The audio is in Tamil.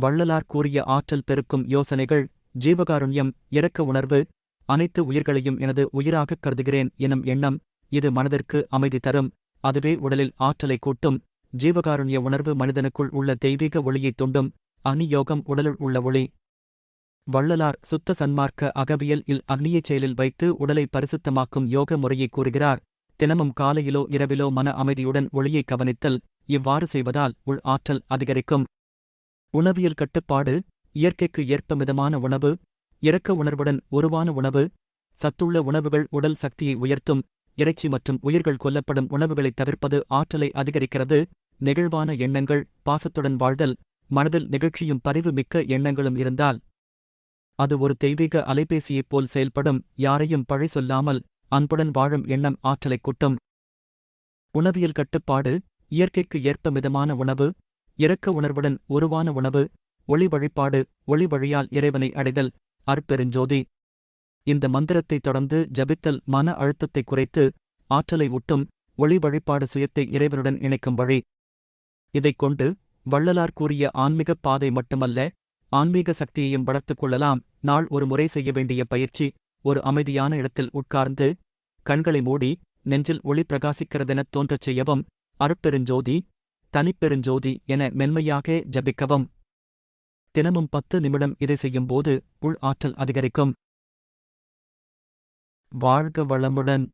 வள்ளலார் கூறிய ஆற்றல் பெருக்கும் யோசனைகள் ஜீவகாருண்யம் இரக்க உணர்வு அனைத்து உயிர்களையும் எனது உயிராகக் கருதுகிறேன் எனும் எண்ணம் இது மனதிற்கு அமைதி தரும். அதுவே உடலில் ஆற்றலை கூட்டும். ஜீவகாருண்ய உணர்வு மனிதனுக்குள் உள்ள தெய்வீக ஒளியைத் தூண்டும். அக்னியோகம் உடலுள் உள்ள ஒளி. வள்ளலார் சுத்த சன்மார்க்க அகவியல் இல் அக்னியைச் செயலில் வைத்து உடலை பரிசுத்தமாக்கும் யோக முறையை கூறுகிறார். தினமும் காலையிலோ இரவிலோ மன அமைதியுடன் ஒளியை கவனித்தல் இவ்வாறு செய்வதால் உள் ஆற்றல் அதிகரிக்கும். உணவியல் கட்டுப்பாடு இயற்கைக்கு ஏற்ப மிதமான உணவு இறக்க உணர்வுடன் உருவான உணவு சத்துள்ள உணவுகள் உடல் சக்தியை உயர்த்தும் இறைச்சி மற்றும் உயிர்கள் கொல்லப்படும் உணவுகளைத் தவிர்ப்பது ஆற்றலை அதிகரிக்கிறது நெகிழ்வான எண்ணங்கள் பாசத்துடன் வாழ்தல் மனதில் நிகழ்ச்சியும் பரிவு மிக்க எண்ணங்களும் இருந்தால். அது ஒரு தெய்வீக அலைபேசியைப் போல் செயல்படும் யாரையும் பழை சொல்லாமல் அன்புடன் வாழும் எண்ணம் ஆற்றலைக் கூட்டும். உணவியல் கட்டுப்பாடு இயற்கைக்கு ஏற்ப மிதமான உணவு இரக்க உணர்வுடன் உருவான உணவு ஒளி வழிபாடு ஒளி வழியால் இறைவனை அடைதல் அற்பெருஞ்சோதி இந்த மந்திரத்தைத் தொடர்ந்து ஜபித்தல் மன அழுத்தத்தை குறைத்து ஆற்றலை ஊட்டும் ஒளி வழிபாடு சுயத்தை இறைவனுடன் இணைக்கும் வழி. இதைக் கொண்டு வள்ளலார் கூறிய ஆன்மீகப் பாதை மட்டுமல்ல ஆன்மீக சக்தியையும் வளர்த்துக் கொள்ளலாம். நாள் ஒரு முறை செய்ய வேண்டிய பயிற்சி ஒரு அமைதியான இடத்தில் உட்கார்ந்து கண்களை மூடி நெஞ்சில் ஒளி பிரகாசிக்கிறதெனத் தோன்றச் செய்யவும் அருட்பெருஞ்சோதி தனிப்பெருஞ்சோதி என மென்மையாக ஜபிக்கவும். தினமும் பத்து நிமிடம் இதை செய்யும்போது உள் ஆற்றல் அதிகரிக்கும். வாழ்க வளமுடன்.